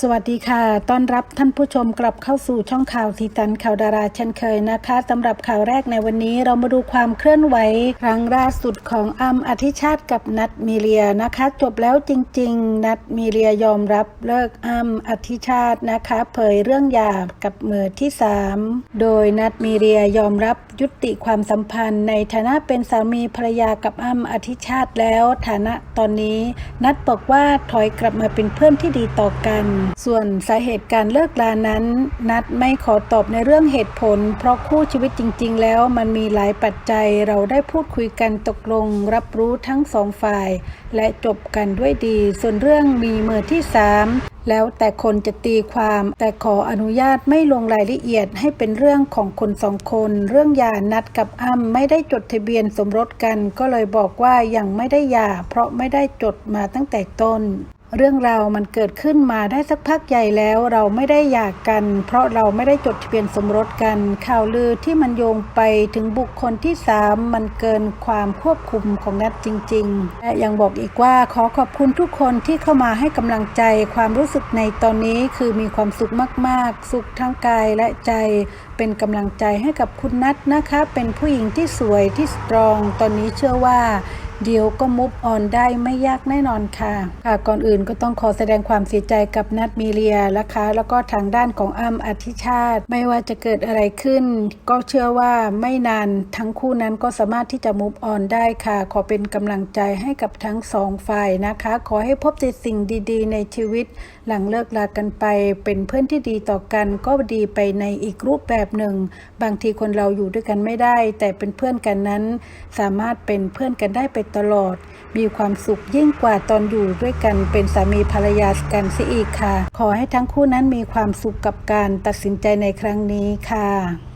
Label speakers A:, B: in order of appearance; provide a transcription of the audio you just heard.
A: สวัสดีค่ะ ต้อนรับท่านผู้ชมกลับเข้าสู่ช่องข่าวทีตันข่าวดาราเช่นเคยนะคะสำหรับข่าวแรกในวันนี้เรามาดูความเคลื่อนไหว ครั้งล่าสุดของอ้ำอธิชาติกับนัดมีเลียนะคะ จบแล้วจริง ๆ นัดมีเลียยอมรับเลิกอ้ำอธิชาตินะคะ เผยเรื่องหย่ากับมือที่ 3 โดยนัดมีเลียยอมรับยุติความสัมพันธ์ในฐานะเป็นสามีภรรยากับอ้ำอธิชาติแล้ว ฐานะตอนนี้ นัดบอกว่าถอยกลับมาเป็นเพื่อนที่ดีต่อกันส่วนสาเหตุการเลิกลานั้น นัดไม่ขอตอบในเรื่องเหตุผล เพราะคู่ชีวิตจริง ๆ แล้วมันมีหลายปัจจัยเราได้พูดคุยกันตกลง รับรู้ทั้งสองฝ่าย และจบกันด้วยดี ส่วนเรื่องมีมือที่สามแล้วแต่คนจะตีความแต่ขออนุญาตไม่ลงรายละเอียดให้เป็นเรื่องของคนสองคน เรื่องหย่านัดกับอ้ำไม่ได้จดทะเบียนสมรสกัน ก็เลยบอกว่ายังไม่ได้หย่าเพราะไม่ได้จดมาตั้งแต่ต้น เรื่องราวมันเกิดขึ้นมาได้สักพักใหญ่แล้วเราไม่ได้หย่ากกัน เพราะเราไม่ได้จดทะเบียนสมรสกัน ข่าวลือที่มันโยงไปถึงบุคคลที่สามมันเกินความควบคุมของนัดจริงๆ และยังบอกอีกว่าขอขอบคุณทุกคนที่เข้ามาให้กำลังใจความรู้สึกในตอนนี้คือมีความสุขมาก ๆ สุขทั้งกายและใจเป็นกำลังใจให้กับคุณนัทนะคะ เป็นผู้หญิงที่สวยที่สตรอง ตอนนี้เชื่อว่า เดี๋ยวก็มุฟออนได้ไม่ยากแน่นอนค่ะ ค่ะก่อนอื่นก็ต้องขอแสดงความเสียใจกับนัดมีเลียนะคะ แล้วก็ทางด้านของอ้ำอธิชาติ ไม่ว่าจะเกิดอะไรขึ้น ก็เชื่อว่าไม่นานทั้งคู่นั้นก็สามารถที่จะมุฟออนได้ค่ะ ขอเป็นกำลังใจให้กับทั้งสองฝ่ายนะคะ ขอให้พบแต่สิ่งดีๆ ในชีวิต หลังเลิกลากันไป เป็นเพื่อนที่ดีต่อกันก็ดีไปในอีกรูปแบบหนึ่ง บางทีคนเราอยู่ด้วยกันไม่ได้ แต่เป็นเพื่อนกันนั้น สามารถเป็นเพื่อนกันได้ไปตลอด มีความสุขยิ่งกว่าตอนอยู่ด้วยกันเป็นสามีภรรยากันเสียอีกค่ะ ขอให้ทั้งคู่นั้นมีความสุขกับการตัดสินใจในครั้งนี้ค่ะ